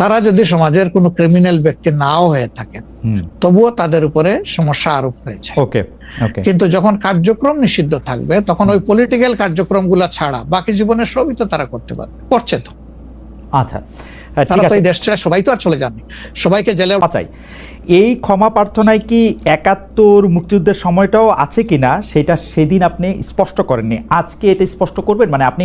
তারা যদি সমাজের কোনো ক্রিমিনাল ব্যক্তি নাও হয়ে থাকেন তবুও তাদের উপরে সমস্যা আরোপ হয়েছে। ওকে কিন্তু যখন কার্যক্রম নিষিদ্ধ থাকবে তখন ওই পলিটিক্যাল কার্যক্রমগুলো ছাড়া বাকি জীবনের সবই তো তারা করতে পারবে করছে তো। আচ্ছা তারা তো এই দেশ ছেড়ে সবাই তো আর চলে যাননি। সবাইকে জেলে চাই এই ক্ষমা প্রার্থনায় কি একাত্তর মুক্তিযুদ্ধের সময়টাও আছে কিনা সেটা সেদিন আপনি স্পষ্ট করেননি। আজকে এটা স্পষ্ট করবেন? মানে আপনি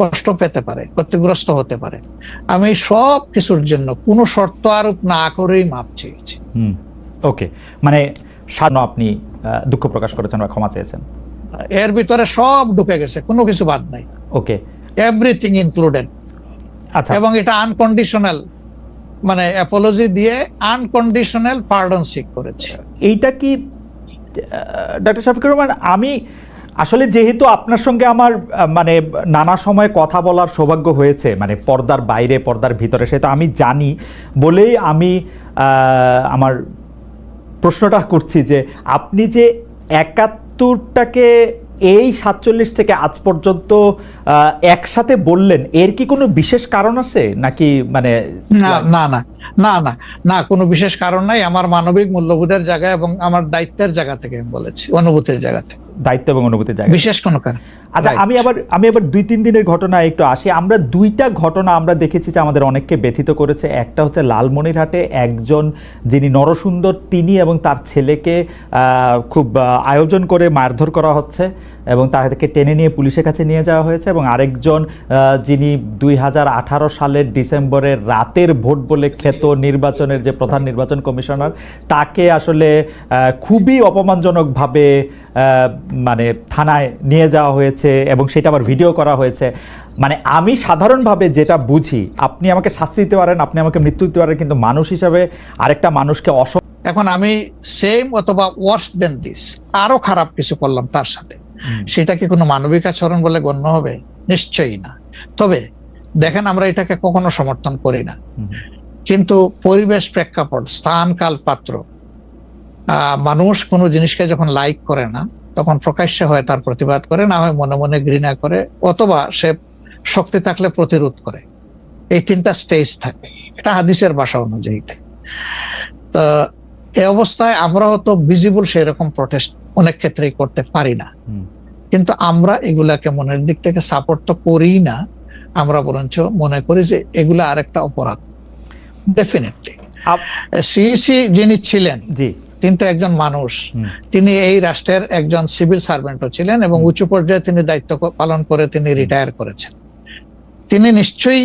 কষ্ট পেতে পারে ক্ষতিগ্রস্ত হতে পারে। আমি সব কিছুর জন্য কোনো শর্ত আরোপ না করেই মাপ চেয়েছি। হুম ওকে। মানে সাধারণ আপনি দুঃখ প্রকাশ করেছেন বা ক্ষমা চেয়েছেন। এর ভিতরে সব ঢুকে গেছে কোনো কিছু বাদ নাই। ওকে। এভরিথিং ইনক্লুডেড আচ্ছা। এবং এটা আনকন্ডিশনাল মানে অ্যাপোলজি দিয়ে আনকন্ডিশনাল পার্ডন সিক করেছে। এইটা কি ডক্টর শফিকুর রহমান আমি আসলে যেহেতু আপনার সঙ্গে আমার মানে নানা সময় কথা বলার সৌভাগ্য হয়েছে মানে পর্দার বাইরে, পর্দার ভিতরে সেটা আমি জানি বলেই আমি আমার প্রশ্নটা করছি যে আপনি যে একাত্তরটাকে এই সাতচল্লিশ থেকে আজ পর্যন্ত একসাথে বললেন, এর কি কোনো বিশেষ কারণ আছে? নাকি মানে না না না না না কোনো বিশেষ কারণ নাই। আমার মানবিক মূল্যবোধের জায়গা এবং আমার দায়িত্বের জায়গা থেকে বলেছি, অনুভূতির জায়গা থেকে। দায়িত্ব এবং অনুভূতি জায়গা বিশেষ কোনো কারণ। আচ্ছা আমি আবার আমি আবার দুই তিন দিনের ঘটনা একটু আসি। আমরা দুইটা ঘটনা আমরা দেখেছি যে আমাদের অনেককে ব্যথিত করেছে। একটা হচ্ছে লালমনিরহাটে একজন যিনি নরসুন্দর তিনি এবং তার ছেলেকে খুব আয়োজন করে মারধর করা হচ্ছে। এবং তাদেরকে টেনে নিয়ে পুলিশের কাছে নিয়ে যাওয়া হয়েছে এবং আরেকজন যিনি দুই হাজার আঠারো সালের ডিসেম্বরের রাতের ভোট বলে খ্যাত নির্বাচনের যে প্রধান নির্বাচন কমিশনার, তাকে আসলে খুবই অপমানজনকভাবে মানে থানায় নিয়ে যাওয়া হয়েছে এবং সেটা আবার ভিডিও করা হয়েছে। মানে আমি সাধারণভাবে যেটা বুঝি, আপনি আমাকে শাস্তি দিতে পারেন, আপনি আমাকে মৃত্যু দিতে পারেন, কিন্তু মানুষ হিসাবে আরেকটা মানুষকে অস এখন আমি সেম অথবা ওয়ার্স দেন দিস আরও খারাপ কিছু করলাম তার সাথে। সেটা কি কোনো মানবিক আচরণ বলে গণ্য হবে? নিশ্চয়ই না। তবে দেখেন আমরা এটাকে কখনো সমর্থন করি না। কিন্তু পরিবেশ প্রেক্ষাপট স্থান কাল পাত্র মানুষ কোনো জিনিসকে যখন লাইক করে না তখন প্রকাশ্যে হয় তার প্রতিবাদ করে না হয় মনে মনে ঘৃণা করে অথবা সে শক্তি থাকলে প্রতিরোধ করে। এই তিনটা স্টেজ থাকে। এটা হাদিসের ভাষা অনুযায়ী। তো এ অবস্থায় আমরা হয়তো ভিজিবল সেই রকম প্রটেস্ট অনেক ক্ষেত্রেই করতে পারি না। কিন্তু আমরা এগুলাকে মনের দিক থেকে সাপোর্ট তো করি না আমরা বরঞ্চ মনে করি যে এগুলা আরেকটা অপরাধ। ডেফিনেটলি সিইসি যিনি ছিলেন তিনি তো একজন মানুষ। তিনি এই রাষ্ট্রের একজন সিভিল সার্ভেন্টও ছিলেন এবং উঁচু পর্যায়ে তিনি দায়িত্ব পালন করে তিনি রিটায়ার করেছেন। তিনি নিশ্চয়ই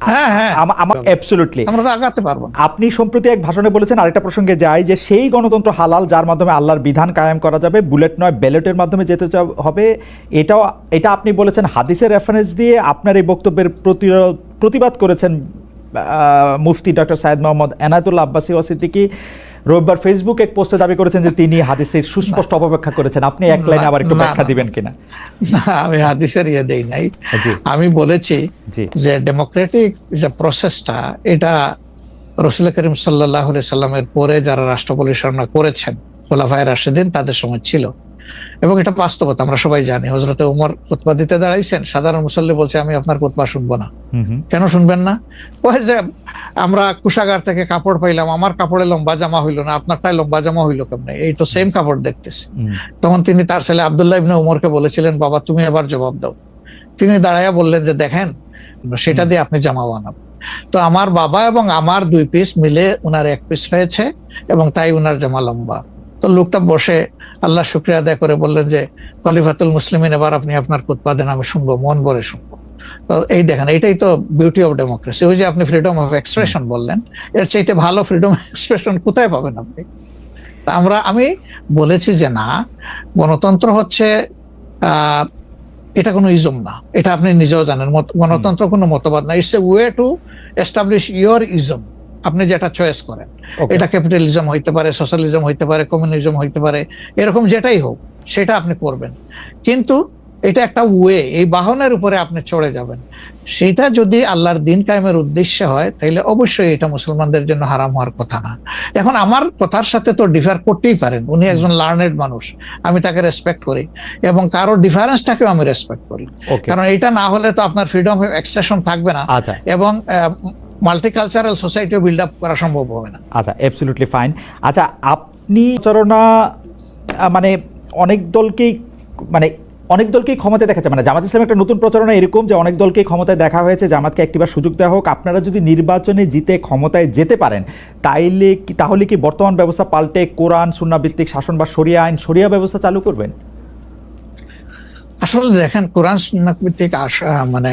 হ্যাঁ, হ্যাঁ। আপনি সম্প্রতি এক ভাষণে বলেছেন আরেকটা প্রসঙ্গে যাই যে সেই গণতন্ত্র হালাল যার মাধ্যমে আল্লাহর বিধান কায়েম করা যাবে বুলেট নয় ব্যালটের মাধ্যমে যেতে হবে। এটাও এটা আপনি বলেছেন হাদিসের রেফারেন্স দিয়ে আপনার এই বক্তব্যের প্রতিবাদ করেছেন মুফতি ডক্টর সাইদ মোহাম্মদ এনায়তুল্লাহ আব্বাসী ওয়াসিদ্দিকি রবিবার ফেসবুক এক পোস্টে দাবি করেছেন যে তিনি হাদিসের সুস্পষ্ট অপব্যাখ্যা করেছেন। আপনি এক লাইনে আবার একটু ব্যাখ্যা দিবেন কিনা? না, আমি হাদিসের ইয়ে দেই নাই। আমি বলেছি যে ডেমোক্রেটিক যে প্রসেসটা এটা রসুল করিম সাল্লাহ সাল্লামের পরে যারা রাষ্ট্র পরিচালনা করেছেন খোলাফায় রাশেদিন তাদের সময় ছিল। এবং এটা বাস্তবতা আমরা সবাই জানি। হজরতে উমর খুতবা দিতে দাঁড়াইছেন সাধারণ মুসল্লি বলছে আমি আপনার খুতবা শুনব না। কেন শুনবেন না? ওই যে আমরা কুষাগার থেকে কাপড় পাইলাম আমার কাপড়ে লম্বা জামা হইল না আপনারটাই লম্বা জামা হইল কেমনে? এই তো সেম কাপড় দেখতেছি। তখন তিনি তার ছেলে আবদুল্লাহ ইবনে উমরকে বলেছিলেন বাবা তুমি এবার জবাব দাও। তিনি দাঁড়াইয়া বললেন যে দেখেন সেটা দিয়ে আপনি জামা বানাবেন তো আমার বাবা এবং আমার দুই পিস মিলে উনার এক পিস হয়েছে এবং তাই উনার জামা লম্বা। তো লোকটা বসে আল্লাহ শুক্রিয়া আদায় করে বললেন যে, খলিফাতুল মুসলিমিন, এবার আপনি আপনার উৎপাদন আমি শুনব, মন ভরে শুনব। তো এই দেখেন এটাই তো বিউটি অফ ডেমোক্রেসি ওই যে আপনি ফ্রিডম অফ এক্সপ্রেশন বললেন, এর চাইতে ভালো ফ্রিডম এক্সপ্রেশন কোথায় পাবেন আপনি? তা আমরা, আমি বলেছি যে না, গণতন্ত্র হচ্ছে এটা কোনো ইজম না। এটা আপনি নিজেও জানেন গণতন্ত্র কোনো মতবাদ না। It's a way to establish your ism আপনি যেটা চয়েস করেন। এটা ক্যাপিটালিজম হইতে পারে সোশ্যালিজম হইতে পারে কমিউনিজম হইতে পারে এরকম যেটাই হোক সেটা আপনি করবেন। কিন্তু এটা একটা ওয়ে এই বাহনের উপরে আপনি চড়ে যাবেন। সেটা যদি আল্লাহর দিন কায়েমের উদ্দেশ্যে হয় তাহলে অবশ্যই এটা মুসলমানদের জন্য হারাম হওয়ার কথা না। এখন আমার কথার সাথে তো ডিফার করতেই পারেন উনি একজন লার্নেড মানুষ আমি তাকে রেসপেক্ট করি এবং কারও ডিফারেন্সটাকেও আমি রেসপেক্ট করি। কারণ এটা না হলে তো আপনার ফ্রিডম অফ এক্সপ্রেশন থাকবে না। আচ্ছা। এবং মাল্টিকালচারাল সোসাইটিও বিল্ড আপ করা সম্ভব হবে না। আচ্ছা অ্যাবসলিউটলি ফাইন আচ্ছা আপনি চরণা মানে অনেক দলকেই মানে অনেক দলকেই ক্ষমতায় দেখা যায় মানে জামাত ইসলাম একটা নতুন প্রচারণা এরকম যে অনেক দলকেই ক্ষমতায় দেখা হয়েছে জামাতকে একটিবার সুযোগ দেওয়া হোক। আপনারা যদি নির্বাচনে জিতে ক্ষমতায় যেতে পারেন তাইলে কি তাহলে কি বর্তমান ব্যবস্থা পাল্টে কোরআন সুন্নাভিত্তিক শাসন বা সরিয়া আইন শরিয়া ব্যবস্থা চালু করবেন? আসলে দেখেন কোরআন সুন্নাত ভিত্তিক আশা মানে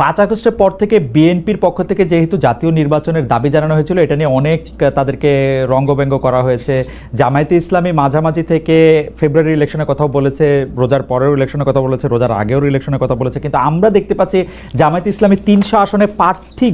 পাঁচ আগস্টের পর থেকে বিএনপির পক্ষ থেকে যেহেতু জাতীয় নির্বাচনের দাবি জানানো হয়েছিল, এটা নিয়ে অনেক তাদেরকে রঙ্গব্যঙ্গ করা হয়েছে। জামায়াতে ইসলামী মাঝামাঝি থেকে ফেব্রুয়ারি ইলেকশনের কথাও বলেছে, রোজার পরের ইলেকশনের কথা বলেছে, রোজার আগেও ইলেকশনের কথা বলেছে। কিন্তু আমরা দেখতে পাচ্ছি জামায়াতে ইসলামী তিনশো আসনে প্রার্থী